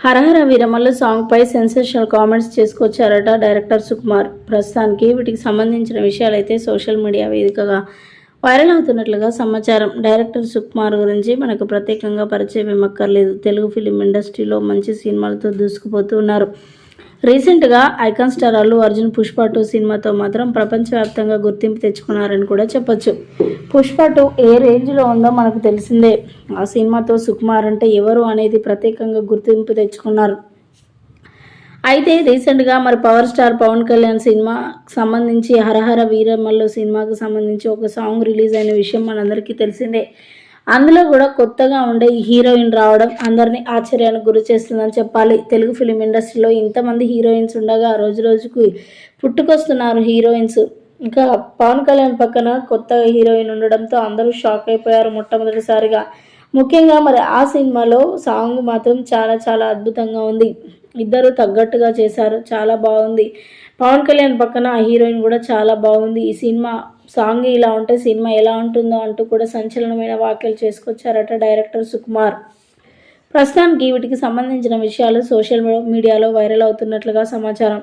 హరహర Veeramallu song పై sensational comments చేసుకొచ్చారట director Sukumar. ప్రస్తుతానికి వీటికి సంబంధించిన విషయాలైతే సోషల్ మీడియా వేదికగా వైరల్ అవుతున్నట్లుగా సమాచారం. డైరెక్టర్ సుకుమార్ గురించి మనకు ప్రత్యేకంగా పరిచయం ఇవ్వక్కర్లేదు తెలుగు ఫిలిం ఇండస్ట్రీలో మంచి సినిమాలతో దూసుకుపోతూ ఉన్నారు. రీసెంట్గా icon star Allu Arjun Pushpa two సినిమాతో మాత్రం ప్రపంచవ్యాప్తంగా గుర్తింపు తెచ్చుకున్నారని కూడా చెప్పొచ్చు. పుష్ప టూ ఏ రేంజ్లో ఉందో మనకు తెలిసిందే. ఆ సినిమాతో సుకుమార్ అంటే ఎవరు అనేది ప్రత్యేకంగా గుర్తింపు తెచ్చుకున్నారు. అయితే రీసెంట్గా మరి power star Pawan Kalyan cinema సంబంధించి హరహర వీరమల్లు సినిమాకు సంబంధించి ఒక సాంగ్ రిలీజ్ అయిన విషయం మనందరికీ తెలిసిందే. అందులో కూడా కొత్తగా ఉండే హీరోయిన్ రావడం అందరినీ ఆశ్చర్యానికి గురి చేస్తుందని చెప్పాలి. తెలుగు ఫిలిం ఇండస్ట్రీలో ఇంతమంది హీరోయిన్స్ ఉండగా రోజు రోజుకు పుట్టుకొస్తున్నారు హీరోయిన్స్. ఇంకా పవన్ కళ్యాణ్ పక్కన కొత్త హీరోయిన్ ఉండడంతో అందరూ షాక్ అయిపోయారు మొట్టమొదటిసారిగా. ముఖ్యంగా మరి ఆ సినిమాలో సాంగ్ మాత్రం చాలా చాలా అద్భుతంగా ఉంది. ఇద్దరు తగ్గట్టుగా చేశారు. చాలా బాగుంది. పవన్ కళ్యాణ్ పక్కన ఆ హీరోయిన్ కూడా చాలా బాగుంది. ఈ సినిమా సాంగ్ ఇలా ఉంటే సినిమా ఎలా ఉంటుందో అంటూ కూడా సంచలనమైన వ్యాఖ్యలు చేసుకొచ్చారట డైరెక్టర్ సుకుమార్. ప్రస్తుతానికి వీటికి సంబంధించిన విషయాలు సోషల్ మీడియాలో వైరల్ అవుతున్నట్లుగా సమాచారం.